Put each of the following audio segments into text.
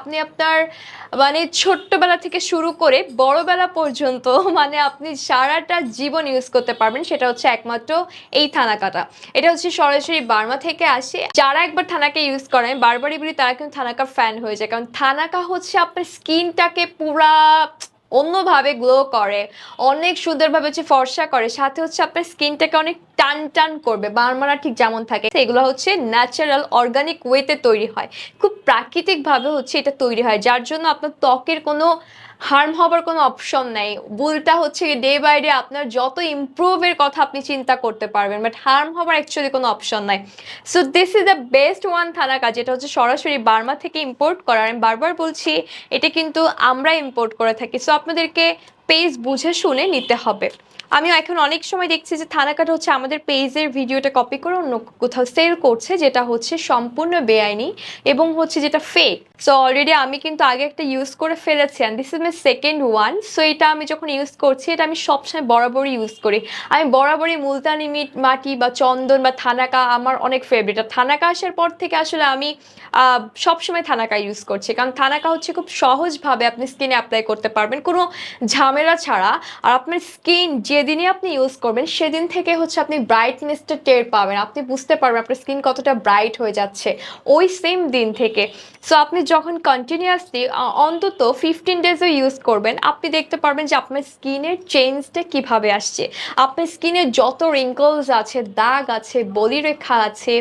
আপনি আপনার মানে ছোট্টবেলা থেকে শুরু করে বড়বেলা পর্যন্ত মানে আপনি সারাটা জীবন ইউজ করতে পারবেন, সেটা হচ্ছে একমাত্র এই থানাকাটা। এটা হচ্ছে সরাসরি বার্মা থেকে আসে। যারা একবার থানাকে ইউজ করেন, বারবারই বলি তারা কিন্তু থানাকার ফ্যান হয়ে যায়। কারণ থানাকা হচ্ছে আপনার স্কিনটাকে পুরা অন্যভাবে গ্লো করে, অনেক সুন্দরভাবে হচ্ছে ফর্সা করে, সাথে হচ্ছে আপনার স্কিনটাকে অনেক টান টান করবে, বারমারা ঠিক যেমন থাকে। এগুলো হচ্ছে ন্যাচারাল অর্গানিক ওয়েতে তৈরি হয়। খুব প্রাকৃতিকভাবে হচ্ছে এটা তৈরি হয়, যার জন্য আপনার ত্বকের কোনো হার্ম হবার কোনো অপশন নেই। ভুলটা হচ্ছে ডে বাই ডে আপনার যত ইমপ্রুভের কথা আপনি চিন্তা করতে পারবেন বাট হার্ম হবার অ্যাকচুয়ালি কোনো অপশন নাই। So this is the best one thanaka যেটা হচ্ছে সরাসরি বার্মা থেকে ইম্পোর্ট করা। আমি বারবার বলছি, এটা কিন্তু আমরা ইম্পোর্ট করে থাকি। সো আপনাদেরকে পেজ বুঝে শুনে নিতে হবে। আমিও এখন অনেক সময় দেখছি যে থানাকাটা হচ্ছে আমাদের পেজের ভিডিওটা কপি করে অন্য কোথাও সেল করছে, যেটা হচ্ছে সম্পূর্ণ বেআইনি এবং হচ্ছে যেটা ফেক সো অলরেডি আমি কিন্তু আগে একটা ইউজ করে ফেলেছি and this is my second one so এটা আমি যখন ইউজ করছি, এটা আমি সবসময় বরাবরই ইউজ করি। আমি বরাবরই মুলতানি মিট, মাটি বা চন্দন বা থানাকা আমার অনেক ফেভারিট আর থানাকা আসার পর থেকে আসলে আমি সবসময় থানাকা ইউজ করছি। কারণ থানাকা হচ্ছে খুব সহজভাবে আপনি স্কিনে অ্যাপ্লাই করতে পারবেন। কোনো ঝামেলা ছাড়া আর আপনার স্কিন যেদিনই আপনি ইউজ করবেন, সেদিন থেকে হচ্ছে আপনি ব্রাইটনেসটা টের পাবেন। আপনি বুঝতে পারবেন আপনার স্কিন কতটা ব্রাইট হয়ে যাচ্ছে ওই সেম দিন থেকে। সো আপনি যখন কন্টিনিউয়াসলি অন্তত ফিফটিন ডেজও ইউজ করবেন, আপনি দেখতে পারবেন যে আপনার স্কিনের চেঞ্জটা কীভাবে আসছে। আপনার স্কিনে যত রিঙ্কলস আছে, দাগ আছে বলিরেখা আছে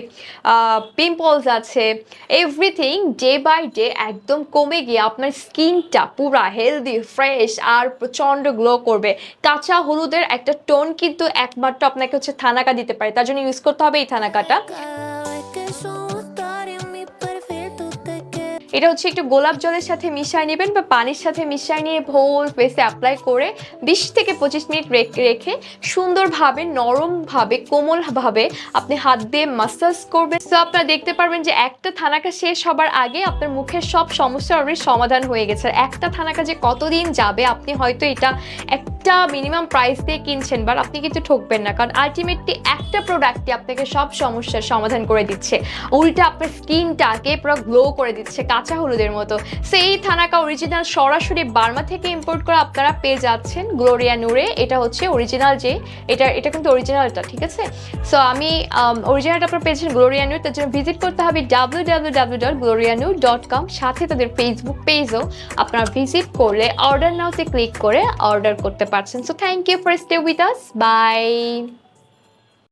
পিম্পলস আছে এভরিথিং ডে বাই ডে একদম কমে গিয়ে আপনার স্কিনটা পুরা হেলদি ফ্রেশ আর প্রচণ্ড গ্লো করবে। কাঁচা হলুদের একটা টোন কিন্তু একমাত্র আপনাকে হচ্ছে থানাকা দিতে পারে। তার জন্য ইউজ করতে হবে এই থানাকাটা। এটা হচ্ছে একটু গোলাপ জলের সাথে মিশিয়ে নেবেন বা পানির সাথে মিশিয়ে নিয়ে হোল ফেসে অ্যাপ্লাই করে বিশ থেকে পঁচিশ মিনিট রেখে সুন্দরভাবে, নরমভাবে, কোমলভাবে আপনি হাত দিয়ে মাসাজ করবেন। তো আপনারা দেখতে পারবেন যে একটা থানাকা শেষ হবার আগে আপনার মুখের সব সমস্যা অলরেডি সমাধান হয়ে গেছে। একটা থানাকা যে কতদিন যাবে, আপনি হয়তো এটা একটা মিনিমাম প্রাইস দিয়ে কিনছেন বাট আপনি কিন্তু ঠকবেন না। কারণ আলটিমেটলি একটা প্রোডাক্টই আপনাকে সব সমস্যার সমাধান করে দিচ্ছে। উল্টা আপনার স্কিনটাকে পুরো গ্লো করে দিচ্ছে। কাঁচা হলুদের মতো। সেই থানাকা অরিজিনাল সরাসরি বার্মা থেকে ইম্পোর্ট করে আপনারা পেয়ে যাচ্ছেন গ্লোরিয়া নূরে এটা হচ্ছে অরিজিনাল যে, এটা এটা কিন্তু অরিজিনালটা ঠিক আছে? সো আমি অরিজিনালটা আপনারা পেয়েছেন গ্লোরিয়া নূর তার জন্য ভিজিট করতে হবে W W W dot Gloria dot com সাথে তাদের ফেসবুক পেজও আপনারা ভিজিট করলে অর্ডার নাওতে ক্লিক করে অর্ডার করতে পারছেন। So thank you for stay with us bye